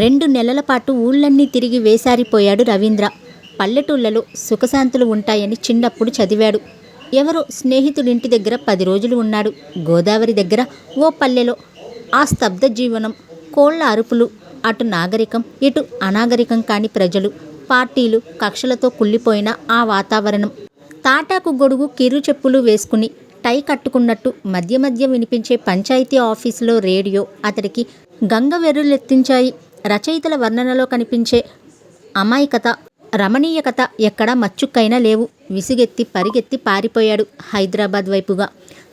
రెండు నెలల పాటు ఊళ్ళన్నీ తిరిగి వేసారిపోయాడు రవీంద్ర. పల్లెటూళ్ళలో సుఖశాంతులు ఉంటాయని చిన్నప్పుడు చదివాడు. ఎవరో స్నేహితుడింటి దగ్గర పది రోజులు ఉన్నాడు. గోదావరి దగ్గర ఓ పల్లెలో ఆ స్తబ్ద జీవనం కోళ్ళ అరుపులు అటు నాగరికం ఇటు అనాగరికం కాని ప్రజలు పార్టీలు కక్షలతో కుళ్ళిపోయిన ఆ వాతావరణం. తాటాకు గొడుగు కిరు చెప్పులు వేసుకుని టై కట్టుకున్నట్టు మధ్య మధ్య వినిపించే పంచాయతీ ఆఫీసులో రేడియో అతడికి గంగ వెర్రులెత్తించాయి. రచయితల వర్ణనలో కనిపించే అమాయకత రమణీయకత ఎక్కడా మచ్చుక్కైనా లేవు. విసుగెత్తి పరిగెత్తి పారిపోయాడు హైదరాబాద్ వైపుగా.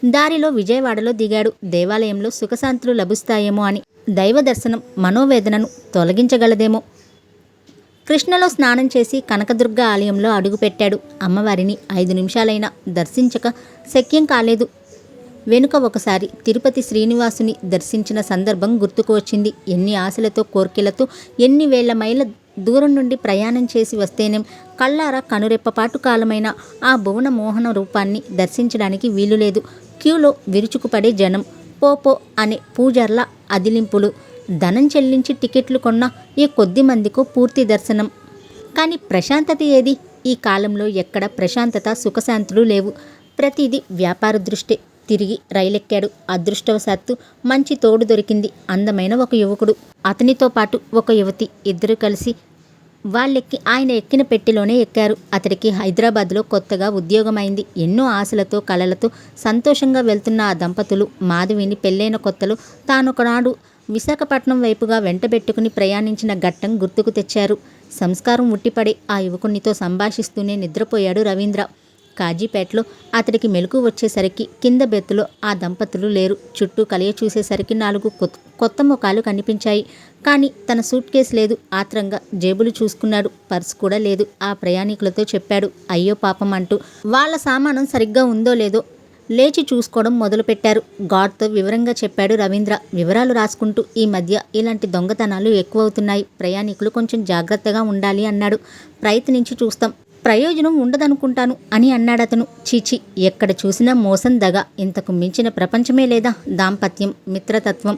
దారిలో విజయవాడలో దిగాడు. దేవాలయంలో సుఖశాంతులు లభిస్తాయేమో అని. దైవ దర్శనం మనోవేదనను తొలగించగలదేమో. కృష్ణలో స్నానం చేసి కనకదుర్గ ఆలయంలో అడుగుపెట్టాడు అమ్మవారిని. ఐదు నిమిషాలైనా దర్శించక శక్యం కాలేదు. వెనుక ఒకసారి తిరుపతి శ్రీనివాసుని దర్శించిన సందర్భం గుర్తుకు వచ్చింది. ఎన్ని ఆశలతో కోర్కెలతో ఎన్ని వేల మైళ్ళ దూరం నుండి ప్రయాణం చేసి వస్తేనేం కళ్ళార కనురెప్పపాటు కాలమైన ఆ భువన మోహన రూపాన్ని దర్శించడానికి వీలు లేదు. క్యూలో విరుచుకుపడే జనం పోపో అనే పూజర్ల అదిలింపులు ధనం చెల్లించి టికెట్లు కొన్న ఈ కొద్ది మందికో పూర్తి దర్శనం. కానీ ప్రశాంతత ఏది? ఈ కాలంలో ఎక్కడ ప్రశాంతత సుఖశాంతులు లేవు. ప్రతిదీ వ్యాపార దృష్టి తిరిగి రైలెక్కాడు. అదృష్టవశాత్తు మంచి తోడు దొరికింది అందమైన ఒక యువకుడు. అతనితో పాటు ఒక యువతి ఇద్దరు కలిసి వాళ్ళెక్కి ఆయన ఎక్కిన పెట్టెలోనే ఎక్కారు. అతడికి హైదరాబాద్లో కొత్తగా ఉద్యోగమైంది. ఎన్నో ఆశలతో కలలతో సంతోషంగా వెళ్తున్న ఆ దంపతులు మాధవిని పెళ్ళైన కొత్తలో తానొకనాడు విశాఖపట్నం వైపుగా వెంటబెట్టుకుని ప్రయాణించిన ఘట్టం గుర్తుకు తెచ్చారు. సంస్కారం ఉట్టిపడే ఆ యువకునితో సంభాషిస్తూనే నిద్రపోయాడు రవీంద్ర. కాజీపేటలో అతడికి మెలకు వచ్చేసరికి కింద బెత్తులో ఆ దంపతులు లేరు. చుట్టూ కలియ చూసేసరికి నాలుగు కొత్త కొత్త ముఖాలు కనిపించాయి. కానీ తన సూట్ కేసు లేదు. ఆత్రంగా జేబులు చూసుకున్నాడు. పర్స్ కూడా లేదు. ఆ ప్రయాణికులతో చెప్పాడు. అయ్యో పాపం అంటూ. వాళ్ళ సామానం సరిగ్గా ఉందో లేదో లేచి చూసుకోవడం మొదలుపెట్టారు. గాడ్తో వివరంగా చెప్పాడు రవీంద్ర. వివరాలు రాసుకుంటూ ఈ మధ్య ఇలాంటి దొంగతనాలు ఎక్కువవుతున్నాయి. ప్రయాణికులు కొంచెం జాగ్రత్తగా ఉండాలి అన్నాడు. ప్రయత్నించి చూస్తాం. ప్రయోజనం ఉండదనుకుంటాను అని అన్నాడతను. చీచి ఎక్కడ చూసినా మోసం దగ. ఇంతకు మించిన ప్రపంచమే లేదా? దాంపత్యం మిత్రతత్వం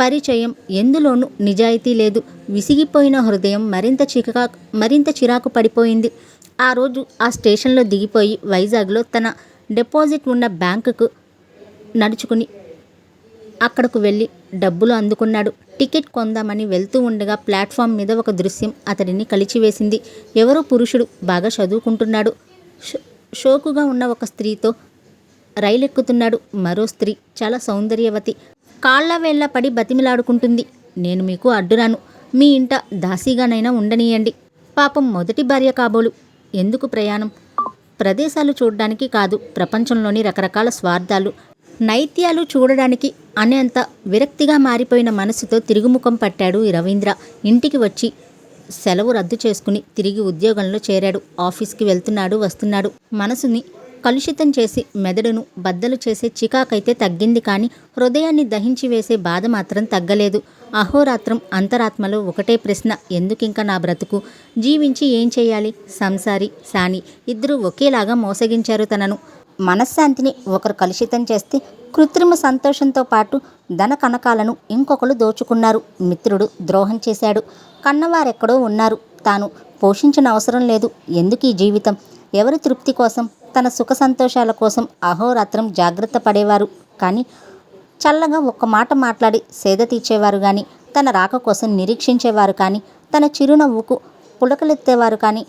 పరిచయం ఎందులోనూ నిజాయితీ లేదు. విసిగిపోయిన హృదయం మరింత చికా మరింత చిరాకు పడిపోయింది. ఆ రోజు ఆ స్టేషన్లో దిగిపోయి వైజాగ్లో తన డిపాజిట్ ఉన్న బ్యాంకుకు నడుచుకుని అక్కడకు వెళ్ళి డబ్బులు అందుకున్నాడు. టికెట్ కొందామని వెళ్తూ ఉండగా ప్లాట్ఫామ్ మీద ఒక దృశ్యం అతడిని కలిచివేసింది. ఎవరో పురుషుడు బాగా చదువుకుంటున్నాడు. షోకుగా ఉన్న ఒక స్త్రీతో రైలెక్కుతున్నాడు. మరో స్త్రీ చాలా సౌందర్యవతి. కాళ్ళ వేళ్ళ పడి బతిమిలాడుకుంటుంది. నేను మీకు అడ్డురాను. మీ ఇంట దాసీగానైనా ఉండనీయండి. పాపం మొదటి భార్య కాబోలు. ఎందుకు ప్రయాణం? ప్రదేశాలు చూడడానికి కాదు ప్రపంచంలోని రకరకాల స్వార్థాలు. నైత్యాలు చూడడానికి అనేంత విరక్తిగా మారిపోయిన మనసుతో తిరుగుముఖం పట్టాడు రవీంద్ర. ఇంటికి వచ్చి సెలవు రద్దు చేసుకుని తిరిగి ఉద్యోగంలో చేరాడు. ఆఫీస్కి వెళ్తున్నాడు వస్తున్నాడు. మనసుని కలుషితం చేసి మెదడును బద్దలు చేసే చికాకైతే తగ్గింది కానీ హృదయాన్ని దహించి వేసే బాధ మాత్రం తగ్గలేదు. అహోరాత్రం అంతరాత్మలో ఒకటే ప్రశ్న ఎందుకింక నా బ్రతుకు? జీవించి ఏం చేయాలి? సంసారి సాని ఇద్దరూ ఒకేలాగా మోసగించారు తనను. మనశ్శాంతిని ఒకరు కలుషితం చేస్తే కృత్రిమ సంతోషంతో పాటు ధన కనకాలను ఇంకొకరు దోచుకున్నారు. మిత్రుడు ద్రోహం చేశాడు. కన్నవారెక్కడో ఉన్నారు. తాను పోషించిన అవసరం లేదు. ఎందుకు ఈ జీవితం? ఎవరి తృప్తి కోసం? తన సుఖ సంతోషాల కోసం అహోరాత్రం జాగ్రత్త పడేవారు. కానీ చల్లగా ఒక్క మాట మాట్లాడి సేద తీర్చేవారు కానీ తన రాక కోసం నిరీక్షించేవారు కానీ తన చిరునవ్వుకు పులకలెత్తేవారు కానీ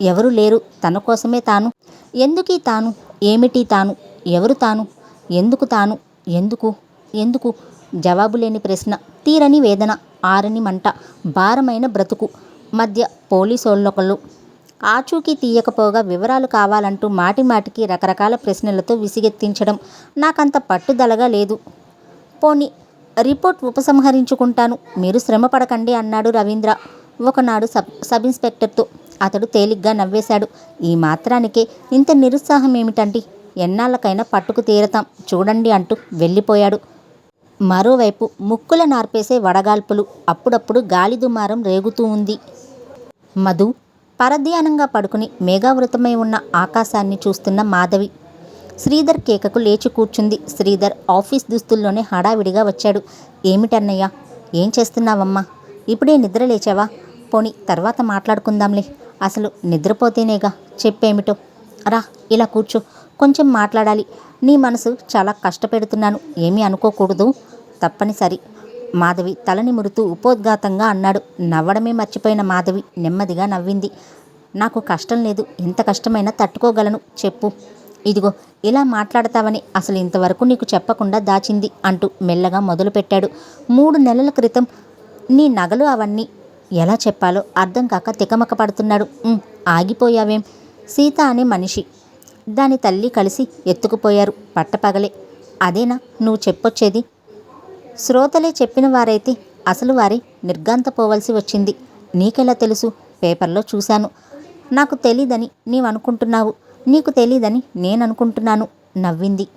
ఎవరు లేరు. తన కోసమే తాను. ఎందుకీ తాను ఏమిటి తాను? ఎవరు తాను? ఎందుకు తాను? ఎందుకు? ఎందుకు? జవాబు లేని ప్రశ్న తీరని వేదన ఆరని మంట భారమైన బ్రతుకు మధ్య పోలీసోళ్ళొకళ్ళు. ఆచూకీ తీయకపోగా వివరాలు కావాలంటూ మాటి మాటికి రకరకాల ప్రశ్నలతో విసిగెత్తించడం నాకంత పట్టుదలగా లేదు. పోనీ రిపోర్ట్ ఉపసంహరించుకుంటాను. మీరు శ్రమ పడకండి అన్నాడు రవీంద్ర. ఒకనాడు సబ్ సబ్ ఇన్స్పెక్టర్తో అతడు తేలిగ్గా నవ్వేశాడు. ఈ మాత్రానికే ఇంత నిరుత్సాహం ఏమిటండి ఎన్నాళ్ళకైనా పట్టుకు తీరతాం. చూడండి అంటూ వెళ్ళిపోయాడు. మరోవైపు ముక్కుల నార్పేసే వడగాల్పులు అప్పుడప్పుడు గాలి దుమారం రేగుతూ ఉంది. మధు పరధ్యానంగా పడుకుని మేఘావృతమై ఉన్న ఆకాశాన్ని చూస్తున్న మాధవి. శ్రీధర్ కేకకు లేచి కూర్చుంది. శ్రీధర్ ఆఫీస్ దుస్తుల్లోనే హడావిడిగా వచ్చాడు. ఏమిటన్నయ్యా? ఏం చేస్తున్నావమ్మా? ఇప్పుడే నిద్ర లేచావా పోని తర్వాత మాట్లాడుకుందాంలే. అసలు నిద్రపోతేనేగా చెప్పేమిటో? రా ఇలా కూర్చో. కొంచెం మాట్లాడాలి. నీ మనసు చాలా కష్టపెడుతున్నాను. ఏమీ అనుకోకూడదు. తప్పనిసరి. మాధవి తలని మురుతూ ఉపోద్ఘాతంగా అన్నాడు. నవ్వడమే మర్చిపోయిన మాధవి నెమ్మదిగా నవ్వింది. నాకు కష్టం లేదు. ఎంత కష్టమైనా తట్టుకోగలను. చెప్పు. ఇదిగో ఇలా మాట్లాడతావని అసలు ఇంతవరకు నీకు చెప్పకుండా దాచింది అంటూ మెల్లగా మొదలుపెట్టాడు. మూడు నెలల క్రితం నీ నగలు అవన్నీ ఎలా చెప్పాలో అర్థం కాక తికమక పడుతున్నాడు. ఆగిపోయావేం? సీత అనే మనిషి. దాని తల్లి కలిసి ఎత్తుకుపోయారు పట్టపగలే. అదేనా? నువ్వు చెప్పొచ్చేది? శ్రోతలే చెప్పిన వారైతే అసలు వారి నిర్గాంతపోవలసి వచ్చింది. నీకెలా తెలుసు? పేపర్లో చూశాను. నాకు తెలీదని నీవనుకుంటున్నావు. నీకు తెలీదని నేను అనుకుంటున్నాను నవ్వింది.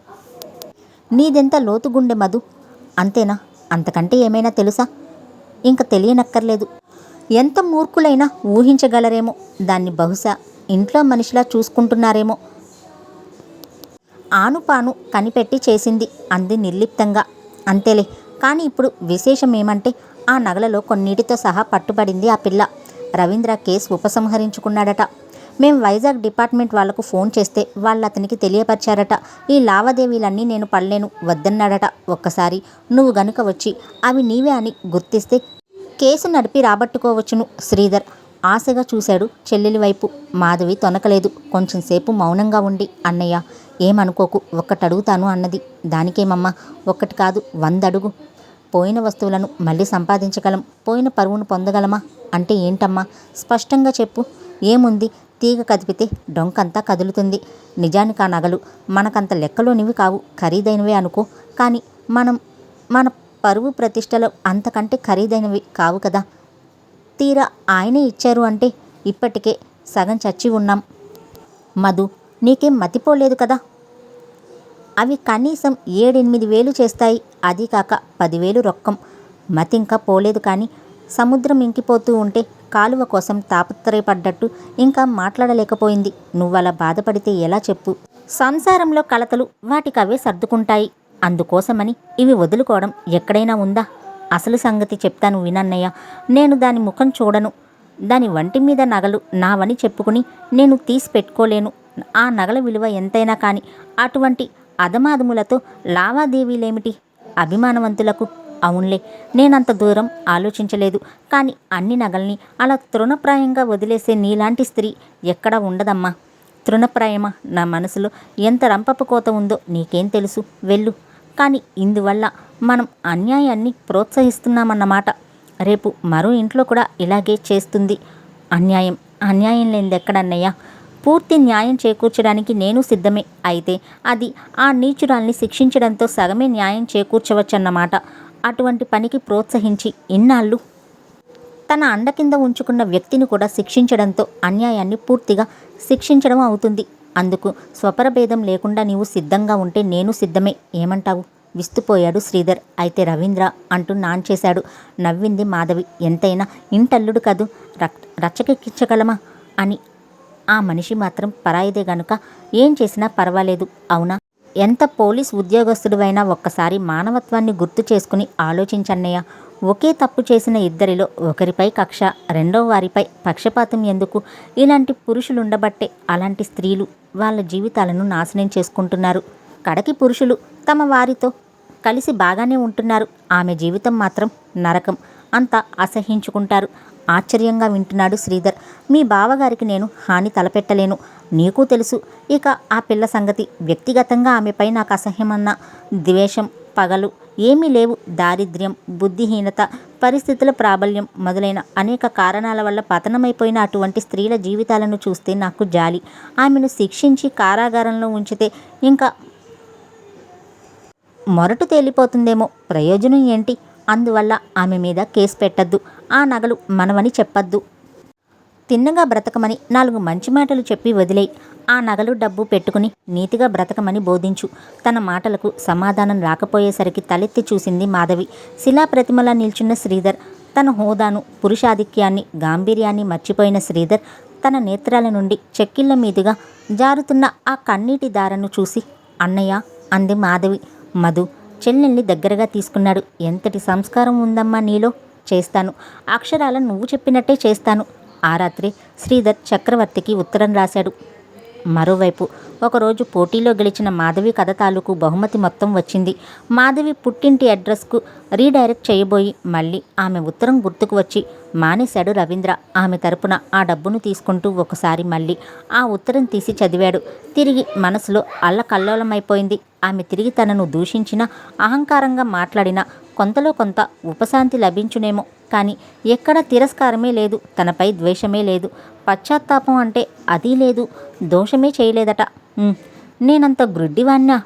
నీదెంత లోతుగుండె మధు? అంతేనా? అంతకంటే ఏమైనా తెలుసా? ఇంక తెలియనక్కర్లేదు. ఎంత మూర్ఖులైనా ఊహించగలరేమో? దాన్ని బహుశా ఇంట్లో మనిషిలా చూసుకుంటున్నారేమో. ఆనుపాను కనిపెట్టి చేసింది అంది నిర్లిప్తంగా. అంతేలే కానీ ఇప్పుడు విశేషం ఏమంటే ఆ నగలలో కొన్నిటితో సహా పట్టుబడింది ఆ పిల్ల. రవీంద్ర కేసు ఉపసంహరించుకున్నాడట. మేం వైజాగ్ డిపార్ట్మెంట్ వాళ్ళకు ఫోన్ చేస్తే వాళ్ళు అతనికి తెలియపరిచారట. ఈ లావాదేవీలన్నీ నేను పడలేను వద్దన్నాడట ఒక్కసారి. నువ్వు గనుక వచ్చి అవి నీవే అని గుర్తిస్తే కేసు నడిపి రాబట్టుకోవచ్చును శ్రీధర్. ఆశగా చూశాడు చెల్లెలి వైపు. మాధవి తొనకలేదు. కొంచెంసేపు మౌనంగా ఉండి అన్నయ్య ఏమనుకోకు ఒక్కటడుగుతాను అన్నది. దానికేమమ్మా ఒక్కటి కాదు వందడుగు. పోయిన వస్తువులను మళ్ళీ సంపాదించగలం పోయిన పరువును పొందగలమా? అంటే ఏంటమ్మా? స్పష్టంగా చెప్పు. ఏముంది? తీగ కదిపితే డొంకంతా కదులుతుంది. నిజానికి ఆ నగలు. మనకంత లెక్కలోనివి కావు. ఖరీదైనవే అనుకో. కానీ మనం మన పరువు ప్రతిష్టలు అంతకంటే ఖరీదైనవి కావు కదా. తీరా ఆయనే ఇచ్చారు అంటే ఇప్పటికే సగం చచ్చి ఉన్నాం. మధు నీకేం మతిపోలేదు కదా? అవి కనీసం ఏడెనిమిది వేలు చేస్తాయి. అది కాక పదివేలు రొక్కం. మతింకా పోలేదు కానీ సముద్రం ఇంకిపోతూ ఉంటే కాలువ కోసం తాపత్రయపడ్డట్టు ఇంకా మాట్లాడలేకపోయింది. నువ్వలా బాధపడితే ఎలా చెప్పు? సంసారంలో కలతలు వాటికవే సర్దుకుంటాయి. అందుకోసమని ఇవి వదులుకోవడం ఎక్కడైనా ఉందా? అసలు సంగతి చెప్తాను వినన్నయ్య. నేను దాని ముఖం చూడను. దాని వంటి మీద నగలు నావని చెప్పుకుని నేను తీసి పెట్టుకోలేను. ఆ నగల విలువ ఎంతైనా కానీ అటువంటి అదమాదములతో లావాదేవీలేమిటి? అభిమానవంతులకు అవునులే. నేనంత దూరం ఆలోచించలేదు. కానీ అన్ని నగల్ని అలా తృణప్రాయంగా వదిలేసే నీలాంటి స్త్రీ ఎక్కడ ఉండదమ్మా? తృణప్రాయమా? నా మనసులో ఎంత రంపపు కోత ఉందో నీకేం తెలుసు? వెళ్ళు. కానీ ఇందువల్ల మనం అన్యాయాన్ని ప్రోత్సహిస్తున్నామన్నమాట. రేపు మరో ఇంట్లో కూడా ఇలాగే చేస్తుంది. అన్యాయం అన్యాయం లేనిది ఎక్కడన్నయ్యా పూర్తి న్యాయం చేకూర్చడానికి నేను సిద్ధమే. అయితే అది ఆ నీచురాల్ని శిక్షించడంతో సగమే న్యాయం చేకూర్చవచ్చన్నమాట. అటువంటి పనికి ప్రోత్సహించి ఇన్నాళ్ళు తన అండ కింద ఉంచుకున్న వ్యక్తిని కూడా శిక్షించడంతో అన్యాయాన్ని పూర్తిగా శిక్షించడం అవుతుంది అందుకు స్వపరభేదం లేకుండా నీవు సిద్ధంగా ఉంటే నేను సిద్ధమే. ఏమంటావు? విస్తుపోయాడు శ్రీధర్. అయితే రవీంద్ర అంటూ నాంచేశాడు నవ్వింది మాధవి. ఎంతైనా ఇంటల్లుడు కాదు? రక్ రచ్చకెక్కించగలమా? అని. ఆ మనిషి మాత్రం పరాయిదే గనుక ఏం చేసినా పర్వాలేదు. అవునా? ఎంత పోలీస్ ఉద్యోగస్తుడివైనా ఒక్కసారి మానవత్వాన్ని గుర్తు చేసుకుని ఆలోచించన్నయ్య. ఒకే తప్పు చేసిన ఇద్దరిలో ఒకరిపై కక్ష రెండో వారిపై పక్షపాతం ఎందుకు? ఇలాంటి పురుషులుండబట్టే అలాంటి స్త్రీలు వాళ్ళ జీవితాలను నాశనం చేసుకుంటున్నారు. కడకి పురుషులు తమ వారితో కలిసి బాగానే ఉంటున్నారు. ఆమె జీవితం మాత్రం నరకం. అంతా అసహించుకుంటారు. ఆశ్చర్యంగా వింటున్నాడు శ్రీధర్. మీ బావగారికి నేను హాని తలపెట్టలేను. నీకు తెలుసు. ఇక ఆ పిల్ల సంగతి వ్యక్తిగతంగా ఆమెపై నాకు అసహ్యమన్న ద్వేషం పగలు. ఏమీ లేవు. దారిద్ర్యం బుద్ధిహీనత పరిస్థితుల ప్రాబల్యం మొదలైన అనేక కారణాల వల్ల పతనమైపోయిన అటువంటి స్త్రీల జీవితాలను చూస్తే నాకు జాలి. ఆమెను శిక్షించి కారాగారంలో ఉంచితే ఇంకా మొరటు తేలిపోతుందేమో. ప్రయోజనం ఏంటి? అందువల్ల ఆమె మీద కేసు పెట్టద్దు. ఆ నగలు మనవని చెప్పద్దు. తిన్నగా బ్రతకమని నాలుగు మంచి మాటలు చెప్పి వదిలేయి. ఆ నగలు డబ్బు పెట్టుకుని నీతిగా బ్రతకమని బోధించు. తన మాటలకు సమాధానం రాకపోయేసరికి తలెత్తి చూసింది మాధవి. శిలాప్రతిమలా నిల్చున్న శ్రీధర్ తన హోదాను పురుషాధిక్యాన్ని గాంభీర్యాన్ని మర్చిపోయిన శ్రీధర్ తన నేత్రాల నుండి చెక్కిళ్ళ మీదుగా జారుతున్న ఆ కన్నీటి దారను చూసి అన్నయ్య అంది మాధవి. మధు చెల్లెల్ని దగ్గరగా తీసుకున్నాడు. ఎంతటి సంస్కారం ఉందమ్మా నీలో? చేస్తాను. అక్షరాల నువ్వు చెప్పినట్టే చేస్తాను. ఆ రాత్రి శ్రీధర్ చక్రవర్తికి ఉత్తరం రాశాడు. మరోవైపు ఒకరోజు పోటీలో గెలిచిన మాధవి కథ తాలూకు బహుమతి మొత్తం వచ్చింది. మాధవి పుట్టింటి అడ్రస్కు రీడైరెక్ట్ చేయబోయి మళ్ళీ ఆమె ఉత్తరం గుర్తుకు వచ్చి మానేశాడు రవీంద్ర. ఆమె తరపున ఆ డబ్బును తీసుకుంటూ ఒకసారి మళ్ళీ ఆ ఉత్తరం తీసి చదివాడు. తిరిగి మనసులో అల్లకల్లోలమైపోయింది. ఆమె తిరిగి తనను దూషించిన అహంకారంగా మాట్లాడిన కొంతలో కొంత ఉపశాంతి లభించునేమో. కానీ ఎక్కడ తిరస్కారమే లేదు. తనపై ద్వేషమే లేదు. పశ్చాత్తాపం అంటే అదీ లేదు. దోషమే చేయలేదట. నేనంత గ్రుడ్డివాణ్ణా?